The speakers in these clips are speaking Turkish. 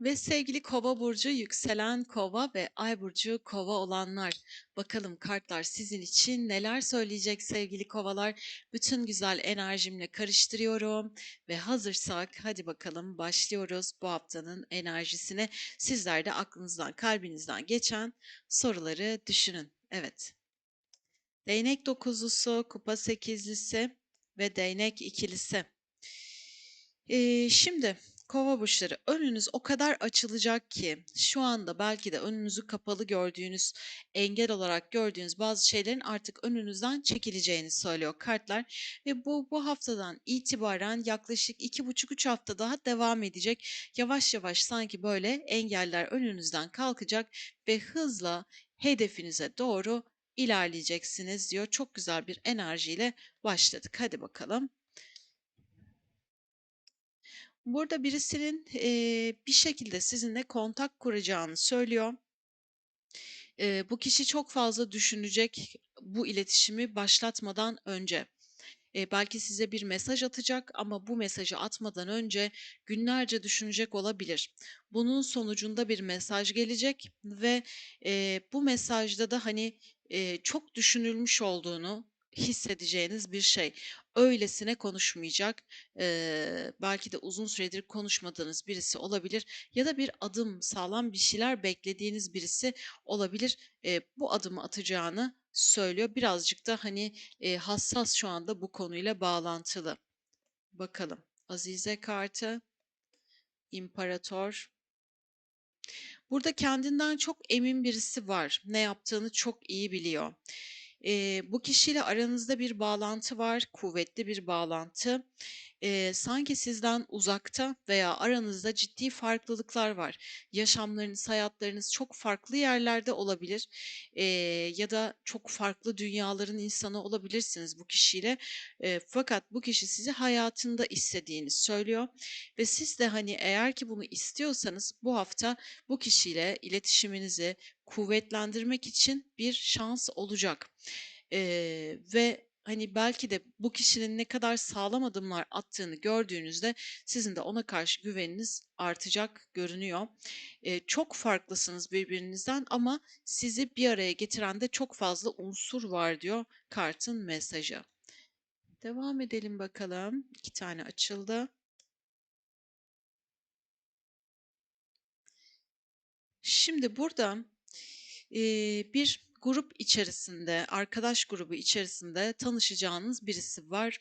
Ve sevgili Kova burcu, yükselen Kova ve Ay burcu Kova olanlar. Bakalım kartlar sizin için neler söyleyecek sevgili Kovalar? Bütün güzel enerjimle karıştırıyorum ve hazırsak hadi bakalım başlıyoruz bu haftanın enerjisine. Sizler de aklınızdan, kalbinizden geçen soruları düşünün. Evet. Değnek dokuzlusu, kupa sekizlisi ve değnek ikilisi. Ee, şimdi Kova burçları önünüz o kadar açılacak ki şu anda belki de önünüzü kapalı gördüğünüz, engel olarak gördüğünüz bazı şeylerin artık önünüzden çekileceğini söylüyor kartlar ve bu bu haftadan itibaren yaklaşık iki buçuk üç hafta daha devam edecek. Yavaş yavaş sanki böyle engeller önünüzden kalkacak ve hızla hedefinize doğru ilerleyeceksiniz diyor. Çok güzel bir enerjiyle başladık. Hadi bakalım. Burada birisinin, eee, bir şekilde sizinle kontak kuracağını söylüyor. Eee, bu kişi çok fazla düşünecek bu iletişimi başlatmadan önce. Eee, belki size bir mesaj atacak ama bu mesajı atmadan önce günlerce düşünecek olabilir. Bunun sonucunda bir mesaj gelecek ve, eee, bu mesajda da, hani, eee, çok düşünülmüş olduğunu hissedeceğiniz bir şey. Öylesine konuşmayacak, eee, belki de uzun süredir konuşmadığınız birisi olabilir ya da bir adım, sağlam bir şeyler beklediğiniz birisi olabilir. Eee, bu adımı atacağını söylüyor. Birazcık da, hani, eee, hassas şu anda bu konuyla bağlantılı. Bakalım. Azize kartı, İmparator. Burada kendinden çok emin birisi var. Ne yaptığını çok iyi biliyor. Eee, bu kişiyle aranızda bir bağlantı var, kuvvetli bir bağlantı. Eee, sanki sizden uzakta veya aranızda ciddi farklılıklar var. Yaşamlarınız, hayatlarınız çok farklı yerlerde olabilir, eee, ya da çok farklı dünyaların insanı olabilirsiniz bu kişiyle. Eee, fakat bu kişi sizi hayatında istediğini söylüyor ve siz de, hani, eğer ki bunu istiyorsanız bu hafta bu kişiyle iletişiminizi kuvvetlendirmek için bir şans olacak. Eee, ve, hani, belki de bu kişinin ne kadar sağlam adımlar attığını gördüğünüzde sizin de ona karşı güveniniz artacak görünüyor. Eee, çok farklısınız birbirinizden ama sizi bir araya getiren de çok fazla unsur var diyor kartın mesajı. Devam edelim bakalım. 2 tane açıldı. Şimdi burada, eee, bir grup içerisinde, arkadaş grubu içerisinde tanışacağınız birisi var.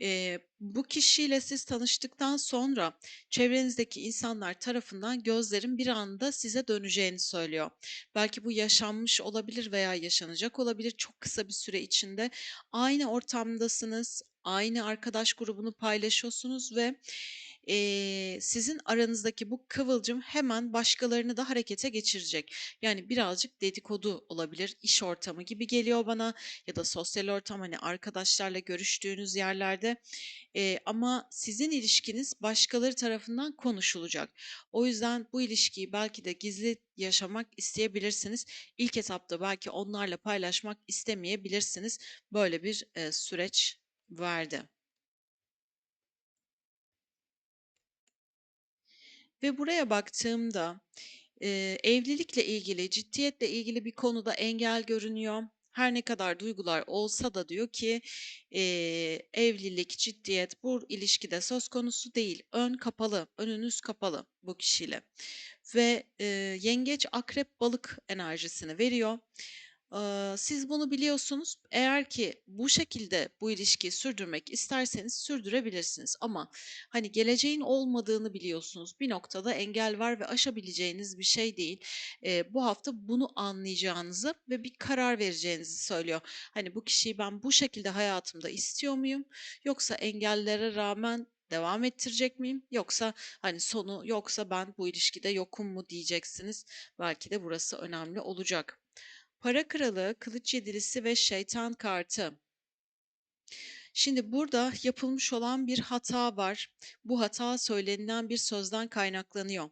Eee, bu kişiyle siz tanıştıktan sonra çevrenizdeki insanlar tarafından gözlerin bir anda size döneceğini söylüyor. Belki bu yaşanmış olabilir veya yaşanacak olabilir çok kısa bir süre içinde. Aynı ortamdasınız, aynı arkadaş grubunu paylaşıyorsunuz ve, eee, sizin aranızdaki bu kıvılcım hemen başkalarını da harekete geçirecek. Yani birazcık dedikodu olabilir, iş ortamı gibi geliyor bana ya da sosyal ortam, hani, arkadaşlarla görüştüğünüz yerlerde, eee, ama sizin ilişkiniz başkaları tarafından konuşulacak. O yüzden bu ilişkiyi belki de gizli yaşamak isteyebilirsiniz. İlk etapta belki onlarla paylaşmak istemeyebilirsiniz. Böyle bir, eee, süreç verdi. Ve buraya baktığımda, eee, evlilikle ilgili, ciddiyetle ilgili bir konuda engel görünüyor. Her ne kadar duygular olsa da diyor ki, eee, evlilik, ciddiyet bu ilişkide söz konusu değil. Ön kapalı, önünüz kapalı bu kişiyle ve, eee, yengeç, akrep, balık enerjisini veriyor. Siz bunu biliyorsunuz. Eğer ki bu şekilde bu ilişkiyi sürdürmek isterseniz sürdürebilirsiniz ama, hani, geleceğin olmadığını biliyorsunuz. Bir noktada engel var ve aşabileceğiniz bir şey değil. Eee, bu hafta bunu anlayacağınızı ve bir karar vereceğinizi söylüyor. Hani, bu kişiyi ben bu şekilde hayatımda istiyor muyum yoksa engellere rağmen devam ettirecek miyim yoksa, hani, sonu yoksa ben bu ilişkide yokum mu diyeceksiniz. Belki de burası önemli olacak. Para Kralı, Kılıç Yedilisi ve Şeytan kartı. Şimdi burada yapılmış olan bir hata var. Bu hata söylenilen bir sözden kaynaklanıyor.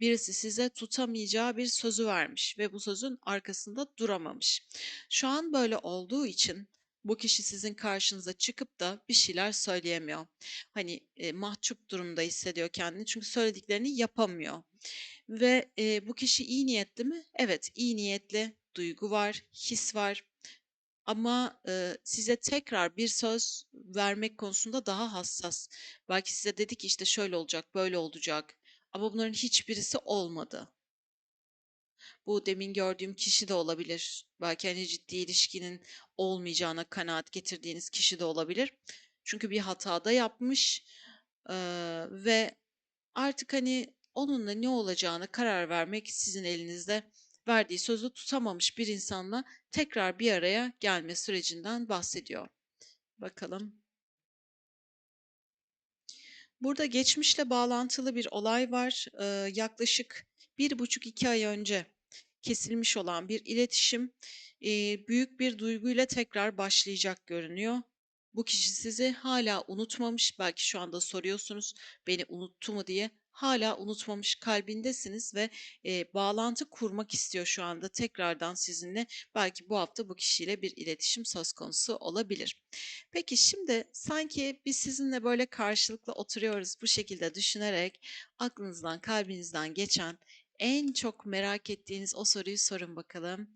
Birisi size tutamayacağı bir sözü vermiş ve bu sözün arkasında duramamış. Şu an böyle olduğu için Bu kişi sizin karşınıza çıkıp da bir şeyler söyleyemiyor. Hani, eee, mahcup durumda hissediyor kendini çünkü söylediklerini yapamıyor ve, eee, bu kişi iyi niyetli mi? Evet, iyi niyetli, duygu var, his var ama, ııı, size tekrar bir söz vermek konusunda daha hassas. Belki size dedi ki, işte, şöyle olacak, böyle olacak ama bunların hiçbirisi olmadı. Bu demin gördüğüm kişi de olabilir. Belki, hani, ciddi ilişkinin olmayacağına kanaat getirdiğiniz kişi de olabilir. Çünkü bir hata da yapmış, eee, ve artık, hani, onunla ne olacağına karar vermek sizin elinizde. Verdiği sözü tutamamış bir insanla tekrar bir araya gelme sürecinden bahsediyor. Bakalım. Burada geçmişle bağlantılı bir olay var. Eee, yaklaşık 1,5-2 ay önce kesilmiş olan bir iletişim, eee, büyük bir duyguyla tekrar başlayacak görünüyor. Bu kişi sizi hâlâ unutmamış. Belki şu anda soruyorsunuz, "Beni unuttu mu?" diye. Hâlâ unutmamış, kalbindesiniz ve, eee, bağlantı kurmak istiyor şu anda tekrardan sizinle. Belki bu hafta bu kişiyle bir iletişim söz konusu olabilir. Peki, şimdi sanki biz sizinle böyle karşılıklı oturuyoruz bu şekilde düşünerek aklınızdan, kalbinizden geçen en çok merak ettiğiniz o soruyu sorun bakalım.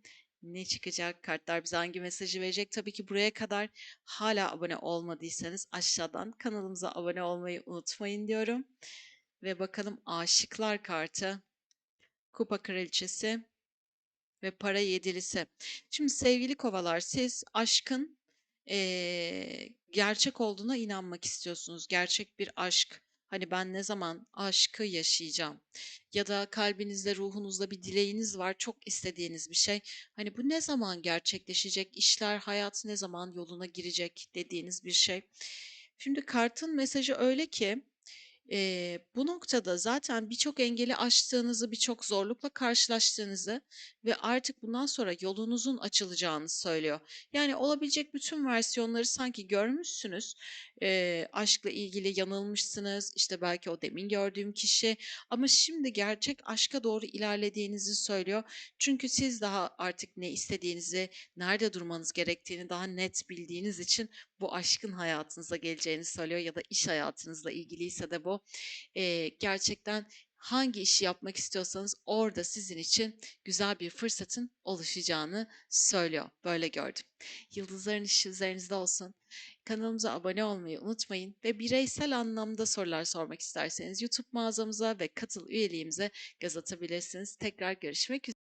Ne çıkacak? Kartlar bize hangi mesajı verecek? Tabii ki buraya kadar hâlâ abone olmadıysanız aşağıdan kanalımıza abone olmayı unutmayın diyorum ve bakalım Aşıklar kartı, Kupa Kraliçesi ve Para Yedilisi. Şimdi sevgili Kovalar, siz aşkın, eee, gerçek olduğuna inanmak istiyorsunuz. Gerçek bir aşk. Hani, ben ne zaman aşkı yaşayacağım ya da kalbinizde, ruhunuzda bir dileğiniz var, çok istediğiniz bir şey. Hani, bu ne zaman gerçekleşecek, işler, hayat ne zaman yoluna girecek dediğiniz bir şey. Şimdi kartın mesajı öyle ki, eee, bu noktada zaten birçok engeli aştığınızı, birçok zorlukla karşılaştığınızı ve artık bundan sonra yolunuzun açılacağını söylüyor. Yani olabilecek bütün versiyonları sanki görmüşsünüz. Eee, aşkla ilgili yanılmışsınız, işte, belki o demin gördüğüm kişi ama şimdi gerçek aşka doğru ilerlediğinizi söylüyor. Çünkü siz daha artık ne istediğinizi, nerede durmanız gerektiğini daha net bildiğiniz için bu aşkın hayatınıza geleceğini söylüyor ya da iş hayatınızla ilgiliyse de bu. Eee, gerçekten hangi işi yapmak istiyorsanız orada sizin için güzel bir fırsatın oluşacağını söylüyor. Böyle gördüm. Yıldızların ışığı üzerinizde olsun. Kanalımıza abone olmayı unutmayın ve bireysel anlamda sorular sormak isterseniz YouTube mağazamıza ve katıl üyeliğimize göz atabilirsiniz. Tekrar görüşmek üzere.